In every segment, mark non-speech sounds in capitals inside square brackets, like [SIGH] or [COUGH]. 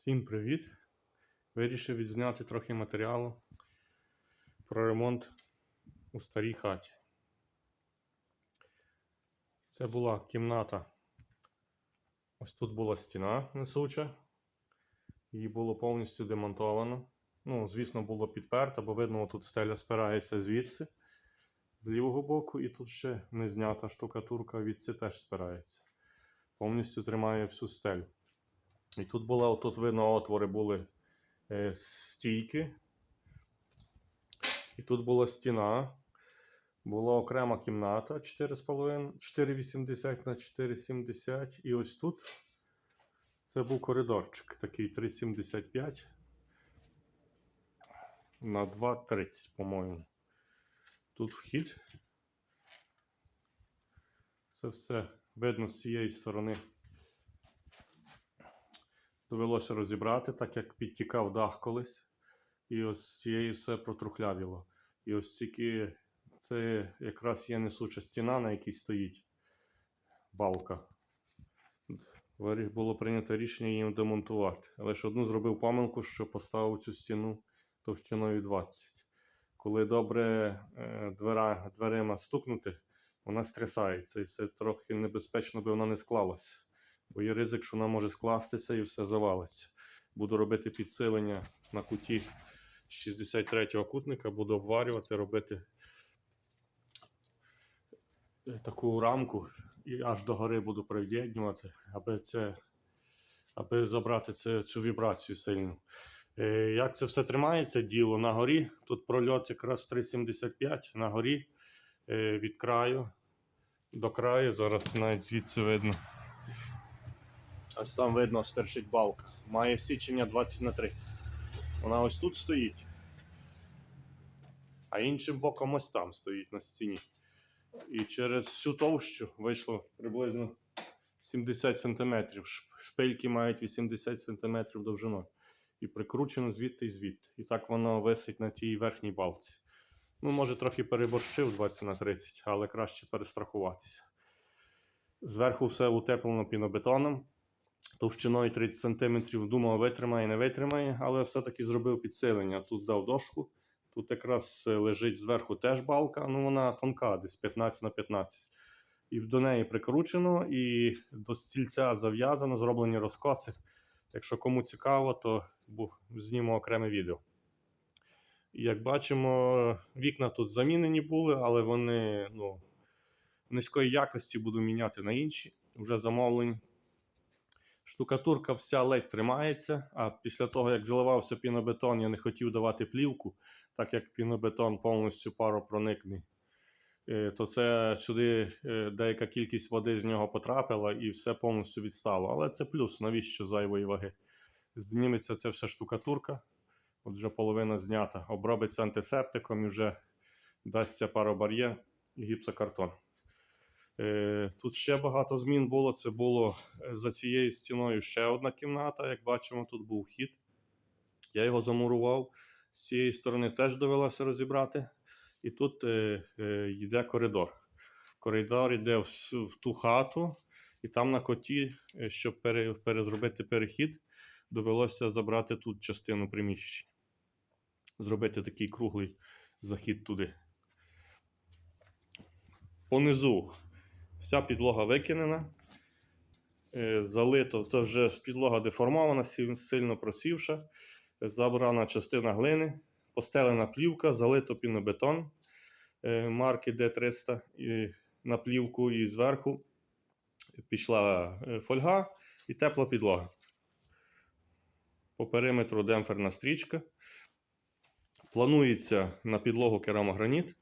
Всім привіт! Вирішив відзняти трохи матеріалу про ремонт у старій хаті. Це була кімната. Ось тут була стіна несуча. Її було повністю демонтовано. Ну, звісно, було підперто, бо видно, тут стеля спирається звідси, з лівого боку, і тут ще не знята штукатурка, відси теж спирається. Повністю тримає всю стелю. І тут була, тут видно, отвори були е, стійки. І тут була стіна. Була окрема кімната 4,80 на 4,70. І ось тут це був коридорчик, такий 3,75 на 2,30, по-моєму. Тут вхід. Це все видно з цієї сторони довелося розібрати, так як підтікав дах колись. І ось з цієї все протрухлявіло. І ось тільки це якраз є несуча стіна, на якій стоїть балка. Було прийнято рішення її демонтувати. Але ж одну зробив помилку, що поставив цю стіну товщиною 20. Коли добре е, двера, дверима стукнути, вона стрясається. І це трохи небезпечно, би вона не склалася. Бо є ризик, що вона може скластися і все завалиться. Буду робити підсилення на куті 63-го кутника, буду обварювати, робити е, таку рамку і аж до гори буду прив'єднювати, аби це, аби забрати це, цю вібрацію сильну. Е, Як це все тримається, діло на горі. Тут прольот якраз 3,75 на горі е, від краю до краю. Зараз навіть звідси видно. Ось там видно стерчить балка. Має січення 20 на 30. Вона ось тут стоїть. А іншим боком ось там стоїть на стіні. І через всю товщу вийшло приблизно 70 см. Шпильки мають 80 см довжиною. І прикручено звідти і звідти. І так воно висить на тій верхній балці. Ну, може, трохи переборщив 20 на 30, але краще перестрахуватися. Зверху все утеплено пінобетоном товщиною 30 см. Думав, витримає, не витримає, але все-таки зробив підсилення. Тут дав дошку. Тут якраз е, лежить зверху теж балка, ну вона тонка, десь 15 на 15. І до неї прикручено, і до стільця зав'язано, зроблені розкоси. Якщо кому цікаво, то зніму окреме відео. І як бачимо, вікна тут замінені були, але вони ну, низької якості буду міняти на інші. Вже замовлені. Штукатурка вся ледь тримається, а після того, як заливався пінобетон, я не хотів давати плівку, так як пінобетон повністю паропроникний, е, то це сюди е, деяка кількість води з нього потрапила і все повністю відстало. Але це плюс, навіщо зайвої ваги? Зніметься ця вся штукатурка, от вже половина знята, обробиться антисептиком і вже дасться паробар'єр і гіпсокартон. Е, Тут ще багато змін було. Це було е, за цією стіною ще одна кімната. Як бачимо, тут був хід. Я його замурував. З цієї сторони теж довелося розібрати. І тут е, е, йде коридор. Коридор йде в, в ту хату, і там на коті, е, щоб пере, перезробити перехід, довелося забрати тут частину приміщення. Зробити такий круглий захід туди. Понизу Вся підлога викинена. Е, Залито, то вже підлога деформована, сильно просівша. Забрана частина глини, постелена плівка, залито пінобетон е, марки D300 і на плівку і зверху пішла е, фольга і тепла підлога. По периметру демпферна стрічка. Планується на підлогу керамограніт.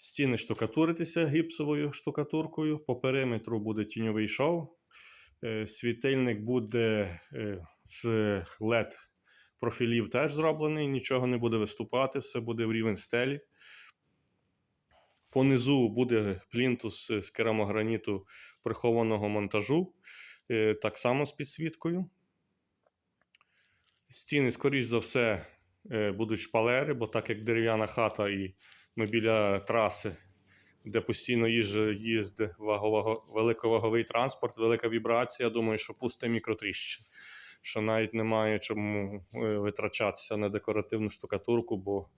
Стіни штукатуритися гіпсовою штукатуркою. По периметру буде тіньовий шов. Е, Світильник буде е, з LED профілів теж зроблений, нічого не буде виступати, все буде в рівень стелі. Понизу буде плінтус з керамограніту прихованого монтажу, е, так само з підсвіткою. Стіни, скоріш за все, будуть шпалери, бо так як дерев'яна хата і ми біля траси, де постійно їздить вагового, великоваговий транспорт, велика вібрація. Думаю, що пусте мікротріщин. що навіть немає чому е, витрачатися на декоративну штукатурку, бо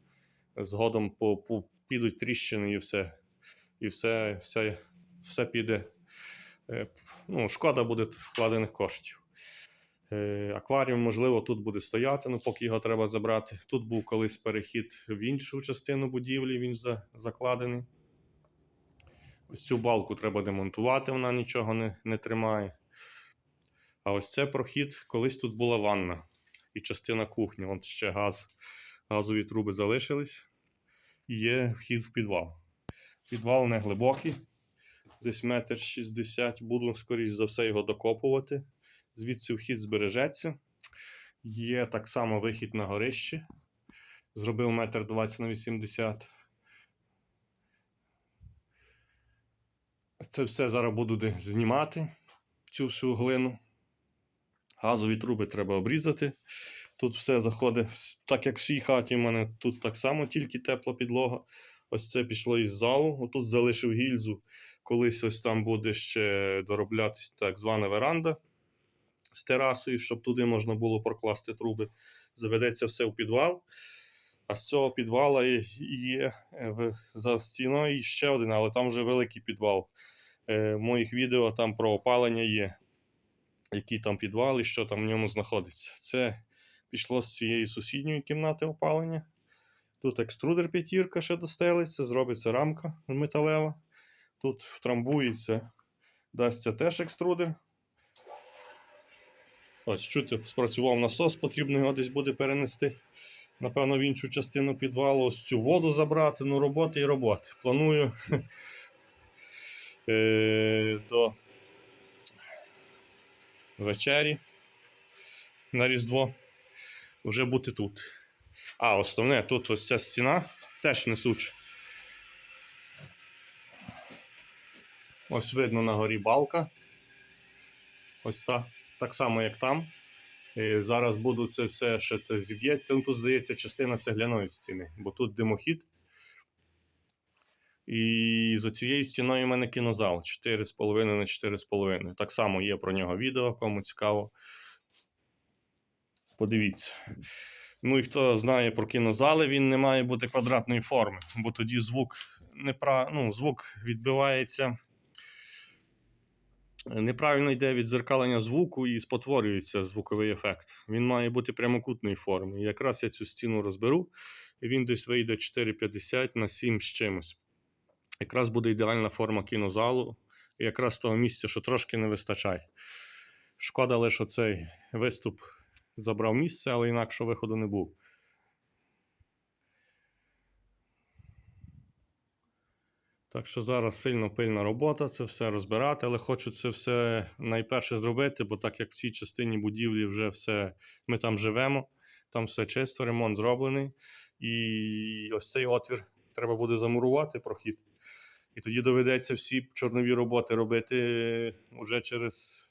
згодом по, по, підуть тріщини і все. І все, все, все піде. е, Ну, шкода буде вкладених коштів. Е, Акваріум, можливо, тут буде стояти, ну поки його треба забрати. Тут був колись перехід в іншу частину будівлі, він за, закладений. Ось цю балку треба демонтувати, вона нічого не, не тримає. А ось це прохід, колись тут була ванна і частина кухні. Вон ще газ, газові труби залишились. І є вхід в підвал. Підвал не глибокий, десь метр шістдесят. Буду, скоріш за все, його докопувати. Звідси вхід збережеться. Є так само вихід на горище. Зробив метр 20 на 80. Це все зараз буду знімати, цю всю глину. Газові труби треба обрізати. Тут все заходить, так як в всій хаті, у мене тут так само тільки тепла підлога. Ось це пішло із залу. Отут залишив гільзу. Колись ось там буде ще дороблятись так звана веранда з терасою, щоб туди можна було прокласти труби. Заведеться все в підвал. А з цього підвала є е, за стіною ще один, але там вже великий підвал. Е, моїх відео там про опалення є, який там підвал і що там в ньому знаходиться. Це пішло з цієї сусідньої кімнати опалення. Тут екструдер п'ятірка ще достелиться, зробиться рамка металева. Тут втрамбується, дасться теж екструдер. Ось чути, спрацював насос, потрібно його десь буде перенести. Напевно, в іншу частину підвалу ось цю воду забрати. Ну, роботи і роботи. Планую [LAUGHS] е, до вечері на Різдво вже бути тут. А, основне, тут ось ця стіна теж несуча. Ось видно на горі балка. Ось так. Так само, як там. І зараз буду це все, ще це зіб'ється. Ну, тут, здається, частина цегляної стіни, бо тут димохід. І за цією стіною у мене кінозал 4,5 на 4,5. Так само є про нього відео, кому цікаво. Подивіться. Ну і хто знає про кінозали, він не має бути квадратної форми, бо тоді звук не пра... ну, звук відбивається. Неправильно йде відзеркалення звуку і спотворюється звуковий ефект. Він має бути прямокутної форми. І якраз я цю стіну розберу, і він десь вийде 4,50 на 7 з чимось. Якраз буде ідеальна форма кінозалу, і якраз того місця, що трошки не вистачає. Шкода лише цей виступ забрав місце, але інакше виходу не був. Так що зараз сильно пильна робота, це все розбирати, але хочу це все найперше зробити, бо так як в цій частині будівлі вже все, ми там живемо, там все чисто, ремонт зроблений. І ось цей отвір треба буде замурувати прохід. І тоді доведеться всі чорнові роботи робити вже через,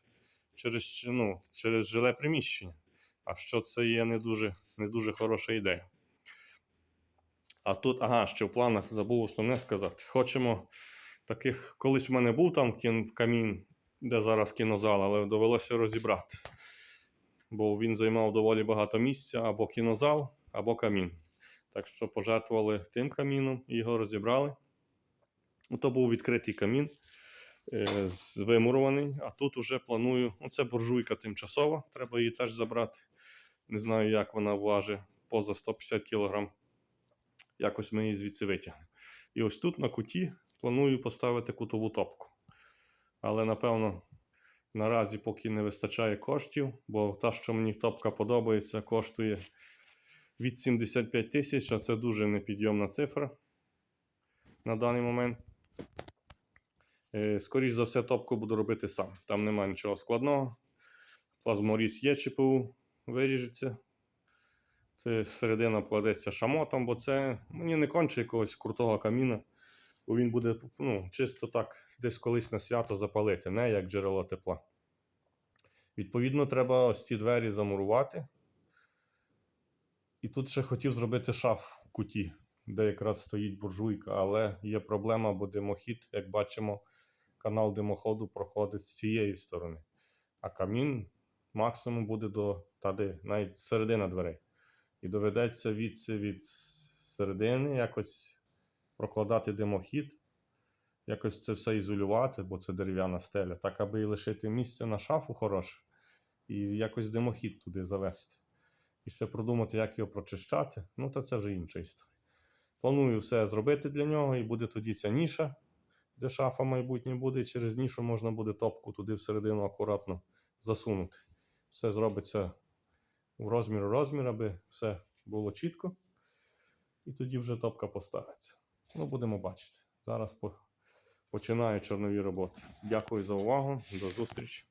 через, ну, через жиле приміщення. А що це є не дуже, не дуже хороша ідея. А тут, ага, ще в планах забув основне сказати. Хочемо таких, колись в мене був там кін, камін, де зараз кінозал, але довелося розібрати. Бо він займав доволі багато місця або кінозал, або камін. Так що пожертвували тим каміном його розібрали. Ну, то був відкритий камін, е, вимурований, а тут уже планую. Ну, це буржуйка тимчасова, треба її теж забрати. Не знаю, як вона важить поза 150 кг. Якось ми її звідси витягнемо. І ось тут на куті планую поставити кутову топку. Але напевно наразі поки не вистачає коштів, бо та, що мені топка подобається, коштує від 75 тисяч, а це дуже непідйомна цифра на даний момент. Е, Скоріше за все, топку буду робити сам. Там немає нічого складного. Плазморіз є ЧПУ, виріжеться. Це середина кладеться шамотом, бо це мені не конче якогось крутого каміна, бо він буде ну, чисто так десь колись на свято запалити, не як джерело тепла. Відповідно, треба ось ці двері замурувати. І тут ще хотів зробити шаф в куті, де якраз стоїть буржуйка, але є проблема, бо димохід, як бачимо, канал димоходу проходить з цієї сторони. А камін максимум буде до тади, навіть середина дверей. І доведеться від, від середини якось прокладати димохід, якось це все ізолювати, бо це дерев'яна стеля, так аби лишити місце на шафу хороше, і якось димохід туди завести. І ще продумати, як його прочищати. Ну, та це вже інша історія. Планую все зробити для нього, і буде тоді ця ніша, де шафа майбутнє буде. і Через нішу можна буде топку туди всередину акуратно засунути. Все зробиться в розмір розмір, аби все було чітко. І тоді вже топка поставиться. Ну, будемо бачити. Зараз починаю чорнові роботи. Дякую за увагу. До зустрічі.